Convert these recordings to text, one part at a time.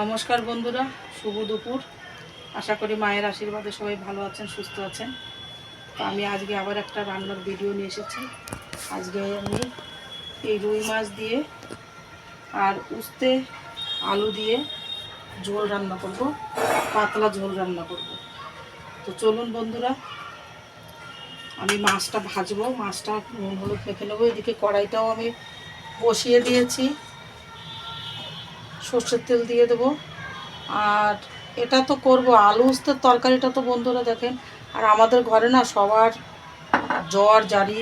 নমস্কার বন্ধুরা, শুভ দুপুর। আশা করি মায়ের আশীর্বাদে সবাই ভালো আছেন, সুস্থ আছেন। তো আমি আজকে আবার একটা রান্নার ভিডিও নিয়ে এসেছি। আজকে আমি এই রুই মাছ দিয়ে আর উস্তে আলু দিয়ে ঝোল রান্না করব, পাতলা ঝোল রান্না করব। তো চলুন বন্ধুরা, আমি মাছটা ভাজবো, মাছটা নুন, হলুদ মেখে নেব। এদিকে কড়াইটাও আমি বসিয়ে দিয়েছি। সর্ষের তেল দিয়ে দেবো। আর এটা তো করব, আলু উস্তের তরকারিটা তো বন্ধুরা দেখেন। আর আমাদের ঘরে না সবার জ্বর, জারি,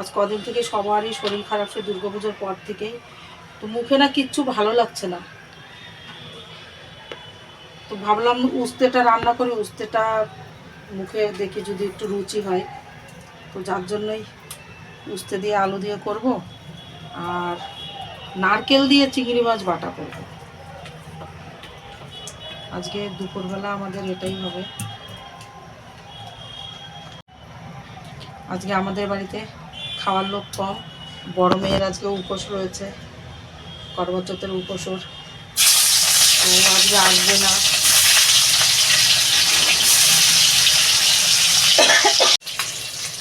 আজ কদিন থেকে সবারই শরীর খারাপ সে দুর্গাপুজোর পর থেকেই। তো মুখে না কিচ্ছু ভালো লাগছে না। তো ভাবলাম উস্তেটা রান্না করি, উস্তেটা মুখে দেখি যদি একটু রুচি হয়। তো যার জন্যই উস্তে দিয়ে আলু দিয়ে করব। আর নারকেল দিয়ে চিংড়ি মাছ বাটা করব। আজকে দুপুরবেলা আমাদের এটাই হবে। আজকে আমাদের বাড়িতে খাওয়ার লোক কম, বড় মেয়ের আজকে উপোস রয়েছে করবচতের উপোসর। আজকে আসবে না।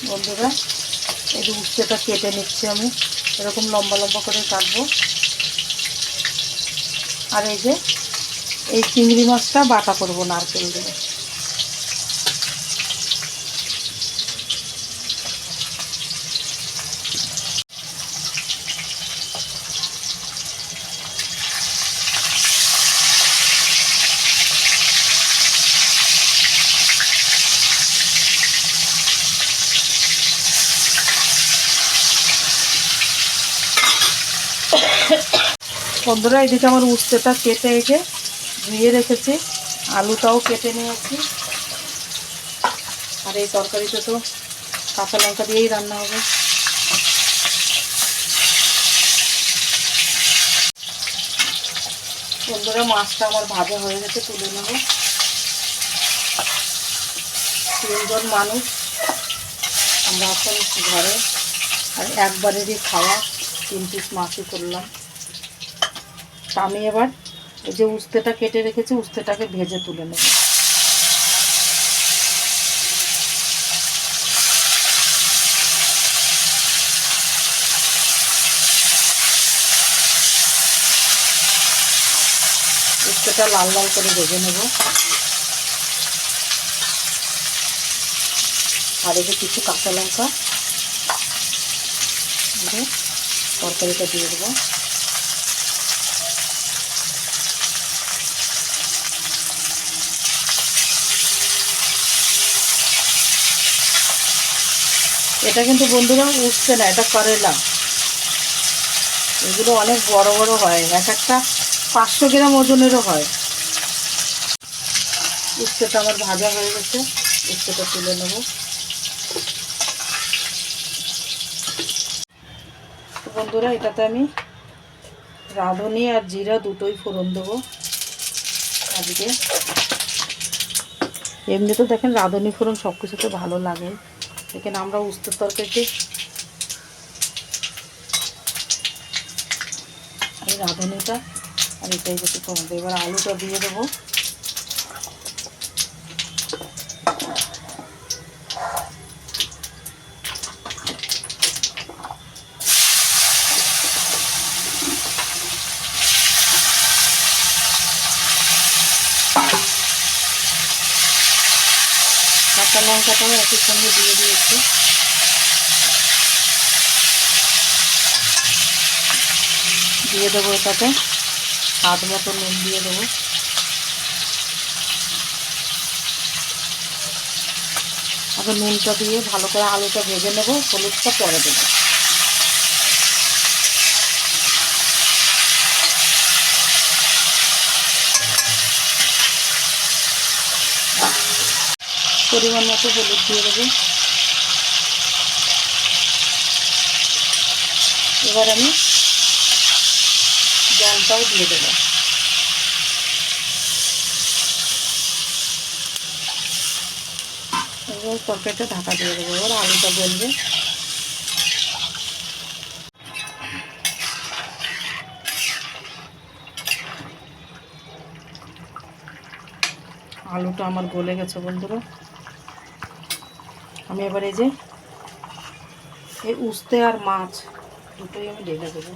বন্ধুরা, এই যে উচ্ছেটা কেটে নিচ্ছি আমি। এরকম লম্বা লম্বা করে কাটবো। আর এই যে এই চিংড়ি মাছটা বাটা করব নারকেল দিয়ে। বন্ধুরা এদিকে আমার উস্তেটা কেটে এসে ধুয়ে রেখেছি, আলুটাও কেটে নিয়েছি। আর এই তরকারিতে তো কাঁচা লঙ্কা দিয়েই রান্না হবে। বন্ধুরা, মাছটা আমার ভাজা হয়ে গেছে, তুলে নেব। তিনজন মানুষ, আমরা এখন ঘরে, আর একবারেরই খাওয়া, তিন পিস মাছই করলাম। আমি এবার যে উস্তেটা কেটে রেখেছি, উস্তেটাকে ভেজে তুলে নেব। উস্তেটা লাল লাল করে ভেজে নেব। আর যে কিছু কাঁচা লঙ্কা তরকারিটা দিয়ে দেবো। এটা কিন্তু বন্ধুরা উঠছে না, এটা করেলা। এগুলো অনেক বড় বড় হয়, এক একটা পাঁচশো গ্রাম ওজনেরও হয়। উচ্ছেটা আমার ভাজা হয়ে গেছে, উচ্ছেটা তুলে নেব। বন্ধুরা, এটাতে আমি রাঁধুনি আর জিরা দুটোই ফোড়ন দেবো। আজকে এমনি তো দেখেন রাঁধুনি ফোড়ন সব কিছুতে ভালো লাগে। এখানে আমরা উস্তের তরকারিতে এই রাঁধুনিটা আর এটাই বেশি কমাবো এবার আলুটা দিয়ে দেবো কাঁচা লঙ্কাটাও একই সঙ্গে দিয়ে দিয়েছি। দিয়ে দেবো এটাতে। হাত মতো নুন দিয়ে দেবো। আগে নুনটা দিয়ে ভালো করে আলুটা ভেজে নেব, হলুদটা পরে দেবো। পরিমাণ মতো হলুদ দিয়ে দেবো। এবার আমি জলটাও দিয়ে দেবো। এবার তরকারিটা ঢাকা দিয়ে দেবো। এবার আলুটা গলবে আলুটা আমার গলে গেছে বন্ধুরা। আমি এবার যে এই উস্তে আর মাছ দুটোই আমি ঢেলে দেবো।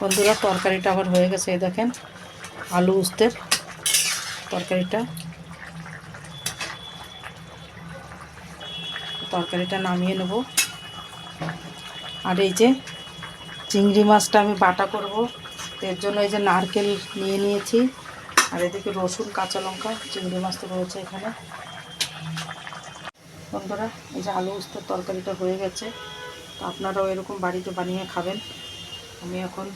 বন্ধুরা, তরকারিটা আবার হয়ে গেছে দেখেন, আলু উস্তের তরকারিটা। তরকারিটা নামিয়ে নেব। আর এই যে চিংড়ি মাছটা আমি বাটা করব। এর জন্য এই যে নারকেল নিয়ে নিয়েছি। আর এদিকে রসুন, কাঁচা লঙ্কা, চিংড়ি মাছ তো রয়েছে এখানে। বন্ধুরা, এই যে আলু উস্তের তরকারিটা হয়ে গেছে। তো আপনারাও এরকম বাড়িতে বানিয়ে খাবেন। আমি এখন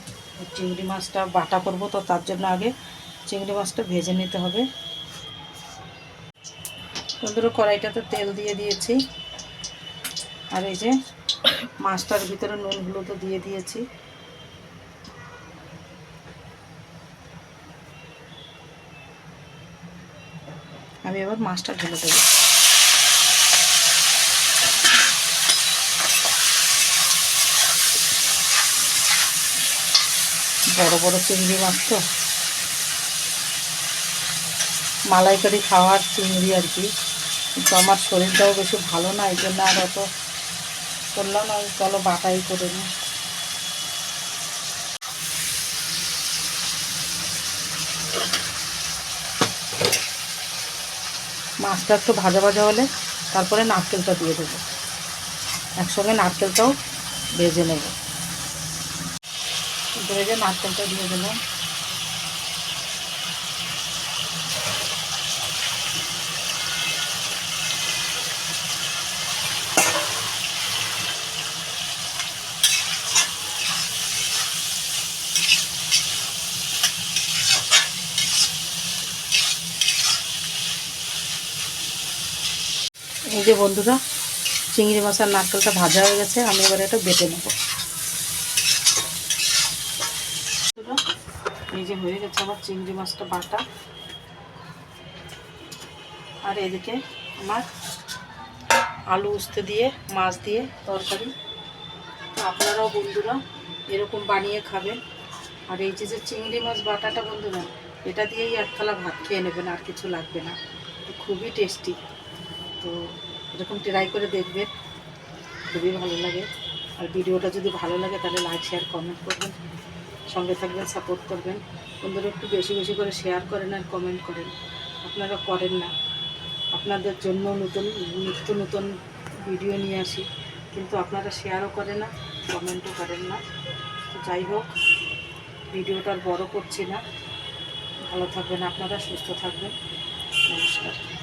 চিংড়ি মাছটা বাটা করব তো তার জন্য আগে চিংড়ি মাছটা ভেজে নিতে হবে। বন্ধুরা, কড়াইটাতে তেল দিয়ে দিয়েছি। আর এই যে মাছটার ভিতরে নুনগুলো তো দিয়ে দিয়েছি। আমি এবার মাছটা ঢেলে দেবো। বড় বড় চিংড়ি মাছ তো। মালাইকারি খাওয়ার চিংড়ি আর কি। কিন্তু আমার শরীরটাও বেশি ভালো না, এই জন্য আর অত করলাম না চলো বাটাই করে নিই। মাছটা একটু ভাজা ভাজা হলে তারপরে নারকেলটা দিয়ে দেবো। একসঙ্গে নারকেলটাও ভেজে নেব। ভেজে নারকেলটা দিয়ে দিলাম এই যে বন্ধুরা, চিংড়ি মাছ আর নারকেলটা ভাজা হয়ে গেছে, আমি এবার এটা বেটে নেব। এই যে হয়ে গেছে আমার চিংড়ি মাছটা বাটা। আর এদিকে আমার আলু উস্তে দিয়ে, মাছ দিয়ে তরকারি। আপনারাও বন্ধুরা এরকম বানিয়ে খাবেন। আর এই যে যে চিংড়ি মাছ বাটাটা বন্ধুরা, এটা দিয়েই এক থালা ভাত খেয়ে নেবেন, আর কিছু লাগবে না। খুবই টেস্টি। তো এরকম ট্রাই করে দেখবেন খুবই ভালো লাগে। আর ভিডিওটা যদি ভালো লাগে তাহলে লাইক শেয়ার কমেন্ট করবেন। সঙ্গে থাকবেন সাপোর্ট করবেন। বন্ধুরা একটু বেশি বেশি করে শেয়ার করেন আর কমেন্ট করেন। আপনারা করেন না। আপনাদের জন্য নতুন, নিত্য নতুন ভিডিও নিয়ে আসি। কিন্তু আপনারা শেয়ারও করেন না কমেন্টও করেন না। তো যাই হোক, ভিডিওটা আর বড় করছি না। ভালো থাকবেন আপনারা, সুস্থ থাকবেন। নমস্কার।